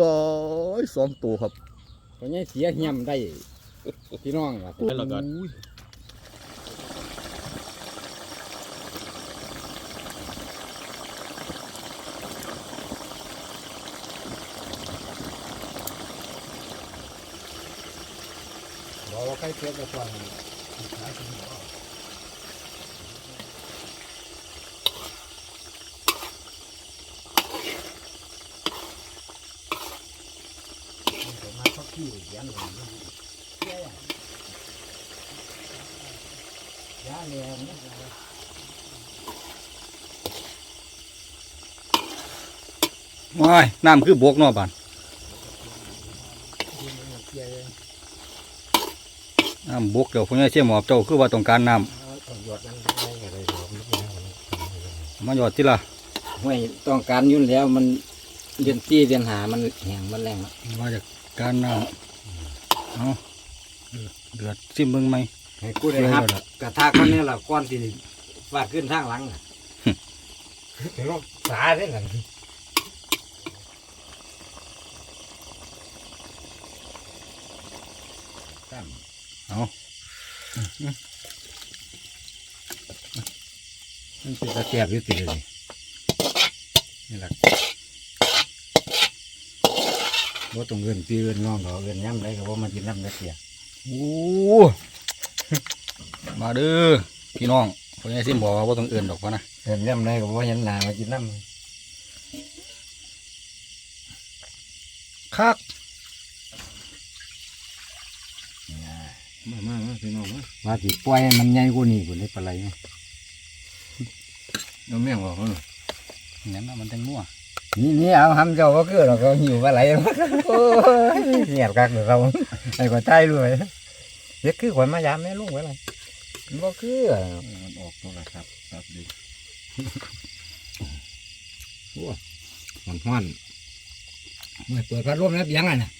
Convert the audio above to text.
ว้ายสองตัวครับเพราะงี้เสียเหี่ยมได้พี่น้องล่ะแล้วก็อุ้ยบอกว่าใครเสียก็ต้อง มาชอบ ขี้เสียงหลังยาเนี่ยนะว้ายน้ำคือบกเนาะบานน้ำบกเดี๋ยวพวกนี้เชี่ยหมอบเจ้าคือว่าต้องการน้ต้องหยดนั้นได้ก็ได้หรอกำมาหยอดที่ละห่วยต้องการอยุ่นแล้วมัน เดือนตีเดือนหามันแห้งมันแรงแล้วมาจากการน้ำเอาเดือดซิมเบิ่งไหมให้กูได้ครับกระทะคนนี้ละก้อนที่ฟาดขึ้นทางหลังน่ะถึงรถสาได้หลังเอามันเป็นตะแกบอยู่ติเลยนี่แหละ ว่าต้องเงินปีเงินน้องดอกเงินย้ำได้ก็ว่ามันกินน้ำได้เสียโอ้มาเด้อพี่น้องพวกนี้ซิมบอกว่าบ่ต้องเอื่นดอกวะนะเงินย้ำได้ก็ว่ายันหนามากินน้คักำมามามาพี่น้องมาว่าสิปล่อยให้มันใหญ่กว่านี้กว่านี้ปลาไหลเนาะเอาแม่งออกเขาหน่อยเนี่ยนะมันเป็นมั่ว นี่นี่เอาทำเจ้าก็คือเราก็หิวปลาไรโอ้ยเงียบกักเดี๋ยวเราไอ้ก็ใจด้วยเด็กคือขวัญมายามแม่ลุงไว้เลยก็คือมันออกตัวละครับครับดีมันห้อนเมื่อเปิดพัดลมแล้วเบียงอะนะ